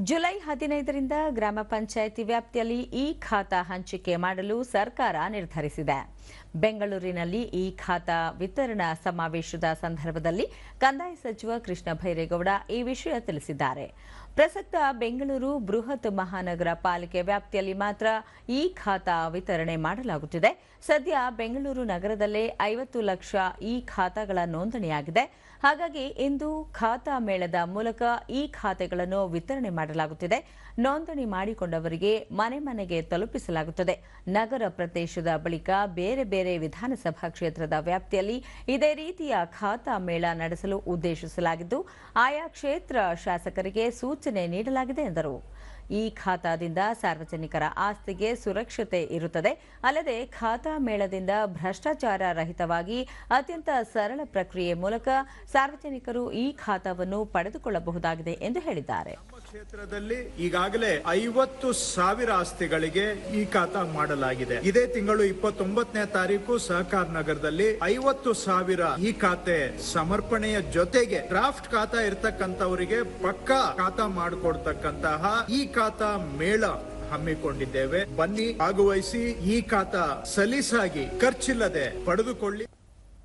July ಹದಿನೈದರಿಂದ ಗ್ರಾಮ ಪಂಚಾಯಿತಿ ವ್ಯಾಪ್ತಿಯಲ್ಲಿ ಈ ಖಾತಾ ಹಂಚಿಕೆ ಮಾಡಲು ಸರ್ಕಾರ ನಿರ್ಧರಿಸಿದೆ. ಬೆಂಗಳೂರಿನಲ್ಲಿ ಈ ಖಾತಾ ವಿತರಣಾ ಸಮಾವೇಶದ ಸಂದರ್ಭದಲ್ಲಿ ಕಂದಾಯ ಸಚಿವ ಕೃಷ್ಣ ಭೈರೇಗೌಡ ಈ ವಿಷಯ ತಿಳಿಸಿದ್ದಾರೆ. ಪ್ರಸಕ್ತ ಬೆಂಗಳೂರು ಬೃಹತ್ ಮಹಾನಗರ ಪಾಲಿಕೆ ವ್ಯಾಪ್ತಿಯಲ್ಲಿ ಮಾತ್ರ ಈ ಖಾತಾ ವಿತರಣೆ ಮಾಡಲಾಗುತ್ತಿದೆ. ಸದ್ಯ ಬೆಂಗಳೂರು ನಗರದಲ್ಲೇ ಐವತ್ತು ಲಕ್ಷ ಈ ಖಾತಾಗಳ ನೋಂದಣಿಯಾಗಿದೆ. ಹಾಗಾಗಿ ಇಂದು ಖಾತಾ ಮೇಳದ ಮೂಲಕ ಈ ಖಾತೆಗಳನ್ನು ವಿತರಣೆ ಮಾಡಲಾಗುತ್ತಿದೆ. ನೋಂದಣಿ ಮಾಡಿಕೊಂಡವರಿಗೆ ಮನೆ ಮನೆಗೆ ತಲುಪಿಸಲಾಗುತ್ತದೆ. ನಗರ ಪ್ರದೇಶದ ಬಳಿಕ ಬೇರೆ ಬೇರೆ ವಿಧಾನಸಭಾ ಕ್ಷೇತ್ರದ ವ್ಯಾಪ್ತಿಯಲ್ಲಿ ಇದೇ ರೀತಿಯ ಖಾತಾ ಮೇಳ ನಡೆಸಲು ಉದ್ದೇಶಿಸಲಾಗಿದ್ದು, ಆಯಾ ಕ್ಷೇತ್ರ ಶಾಸಕರಿಗೆ ಸೂಚನೆ ನೀಡಲಾಗಿದೆ ಎಂದರು. ಈ ಖಾತಾದಿಂದ ಸಾರ್ವಜನಿಕರ ಆಸ್ತಿಗೆ ಸುರಕ್ಷತೆ ಇರುತ್ತದೆ. ಅಲ್ಲದೆ ಖಾತಾ ಮೇಳದಿಂದ ಭ್ರಷ್ಟಾಚಾರ ರಹಿತವಾಗಿ ಅತ್ಯಂತ ಸರಳ ಪ್ರಕ್ರಿಯೆ ಮೂಲಕ ಸಾರ್ವಜನಿಕರು ಈ ಖಾತಾವನ್ನು ಪಡೆದುಕೊಳ್ಳಬಹುದಾಗಿದೆ ಎಂದು ಹೇಳಿದ್ದಾರೆ. ಕ್ಷೇತ್ರದಲ್ಲಿ ಈಗಾಗಲೇ ಐವತ್ತು ಸಾವಿರ ಆಸ್ತಿಗಳಿಗೆ ಈ ಖಾತಾ ಮಾಡಲಾಗಿದೆ. ಇದೇ ತಿಂಗಳು ಇಪ್ಪತ್ತೊಂಬತ್ತನೇ ತಾರೀಕು ಸಹಕಾರ ನಗರದಲ್ಲಿ ಐವತ್ತು ಸಾವಿರ ಈ ಖಾತೆ ಸಮರ್ಪಣೆಯ ಜೊತೆಗೆ ಡ್ರಾಫ್ಟ್ ಖಾತಾ ಇರ್ತಕ್ಕಂಥವರಿಗೆ ಪಕ್ಕಾ ಖಾತಾ ಮಾಡಿಕೊಡ್ತಕ್ಕಂತಹ ಈ ಖಾತಾ ಮೇಳ ಹಮ್ಮಿಕೊಂಡಿದ್ದೇವೆ. ಬನ್ನಿ ಭಾಗವಹಿಸಿ ಈ ಖಾತ ಸಲೀಸಾಗಿ ಖರ್ಚಿಲ್ಲದೆ ಪಡೆದುಕೊಳ್ಳಿ.